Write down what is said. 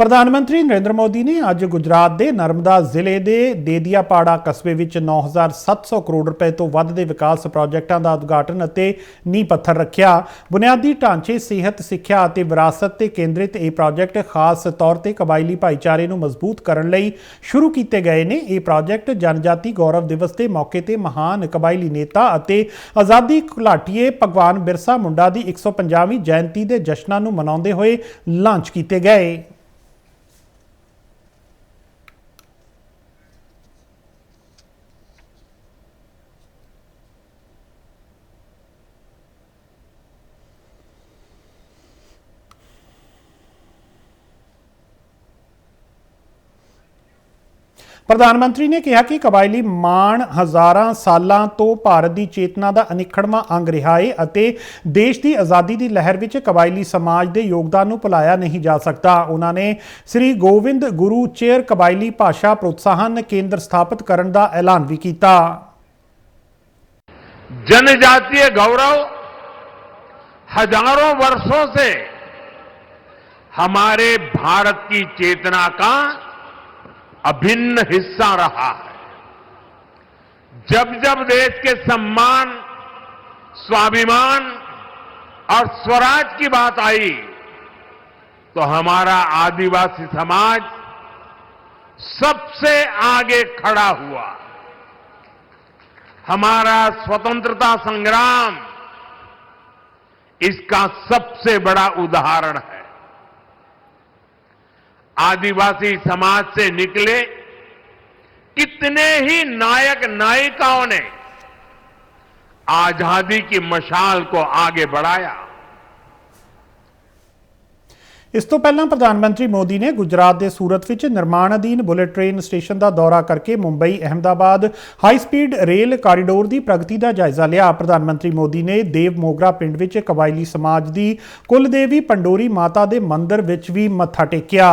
ਪ੍ਰਧਾਨ ਮੰਤਰੀ ਨਰਿੰਦਰ ਮੋਦੀ ਨੇ ਅੱਜ ਗੁਜਰਾਤ ਦੇ ਨਰਮਦਾ ਜ਼ਿਲ੍ਹੇ ਦੇ ਦੇਦੀਆਪਾੜਾ ਕਸਬੇ ਵਿੱਚ 9700 ਕਰੋੜ ਰੁਪਏ ਤੋਂ ਵੱਧ ਦੇ ਵਿਕਾਸ ਪ੍ਰੋਜੈਕਟਾਂ ਦਾ ਉਦਘਾਟਨ ਅਤੇ ਨੀਂਹ ਪੱਥਰ ਰੱਖਿਆ। ਬੁਨਿਆਦੀ ਢਾਂਚੇ, ਸਿਹਤ, ਸਿੱਖਿਆ ਅਤੇ ਵਿਰਾਸਤ ਤੇ ਕੇਂਦਰਿਤ ਇਹ ਪ੍ਰੋਜੈਕਟ ਖਾਸ ਤੌਰ ਤੇ ਕਬਾਇਲੀ ਭਾਈਚਾਰੇ ਨੂੰ ਮਜ਼ਬੂਤ ਕਰਨ ਲਈ ਸ਼ੁਰੂ ਕੀਤੇ ਗਏ ਨੇ। ਇਹ ਪ੍ਰੋਜੈਕਟ ਜਨਜਾਤੀ ਗੌਰਵ ਦਿਵਸ ਦੇ ਮੌਕੇ ਤੇ ਮਹਾਨ ਕਬਾਇਲੀ ਨੇਤਾ ਅਤੇ ਆਜ਼ਾਦੀ ਘੁਲਾਟੀਏ ਭਗਵਾਨ ਬਿਰਸਾ ਮੁੰਡਾ ਦੀ 150ਵੀਂ ਜਯੰਤੀ ਦੇ ਜਸ਼ਨਾਂ ਨੂੰ ਮਨਾਉਂਦੇ ਹੋਏ ਲਾਂਚ ਕੀਤੇ ਗਏ। ਪ੍ਰਧਾਨ ਮੰਤਰੀ ਨੇ ਕਿਹਾ ਕਿ ਕਬਾਇਲੀ ਮਾਣ ਹਜ਼ਾਰਾਂ ਸਾਲਾਂ ਤੋਂ ਭਾਰਤ ਦੀ ਚੇਤਨਾ ਦਾ ਅਨਿੱਖੜਵਾਂ ਅੰਗ ਰਿਹਾ ਹੈ ਅਤੇ ਦੇਸ਼ ਦੀ ਆਜ਼ਾਦੀ ਦੀ ਲਹਿਰ ਵਿੱਚ ਕਬਾਇਲੀ ਸਮਾਜ ਦੇ ਯੋਗਦਾਨ ਨੂੰ ਭੁਲਾਇਆ ਨਹੀਂ ਜਾ ਸਕਦਾ ਉਹਨਾਂ ਨੇ ਸ੍ਰੀ ਗੋਬਿੰਦ ਗੁਰੂ ਚੇਅਰ ਕਬਾਇਲੀ ਭਾਸ਼ਾ ਪ੍ਰੋਤਸਾਹਨ ਕੇਂਦਰ ਸਥਾਪਿਤ ਕਰਨ ਦਾ ਐਲਾਨ ਵੀ ਕੀਤਾ जनजातीय गौरव हजारों वर्षों से हमारे भारत की चेतना का अभिन्न हिस्सा रहा है। जब जब देश के सम्मान, स्वाभिमान और स्वराज की बात आई तो हमारा आदिवासी समाज सबसे आगे खड़ा हुआ। हमारा स्वतंत्रता संग्राम इसका सबसे बड़ा उदाहरण है। आदिवासी समाज से निकले कितने ही नायक नायिकाओं ने आजादी की मशाल को आगे बढ़ाया ਇਸ ਤੋਂ ਪਹਿਲਾਂ ਪ੍ਰਧਾਨ ਮੰਤਰੀ ਮੋਦੀ ਨੇ ਗੁਜਰਾਤ ਦੇ ਸੂਰਤ ਵਿੱਚ ਨਿਰਮਾਣ ਅਧੀਨ ਬੁਲੇਟ ਟ੍ਰੇਨ ਸਟੇਸ਼ਨ ਦਾ ਦੌਰਾ ਕਰਕੇ Mumbai Ahmedabad high speed rail corridor ਦੀ ਪ੍ਰਗਤੀ ਦਾ ਜਾਇਜ਼ਾ ਲਿਆ ਪ੍ਰਧਾਨ ਮੰਤਰੀ ਮੋਦੀ ਨੇ ਦੇਵ ਮੋਗਰਾ ਪਿੰਡ ਵਿੱਚ ਕਬਾਇਲੀ ਸਮਾਜ ਦੀ ਕੁਲਦੇਵੀ ਪੰਡੋਰੀ ਮਾਤਾ ਦੇ ਮੰਦਿਰ ਵਿੱਚ ਵੀ ਮੱਥਾ ਟੇਕਿਆ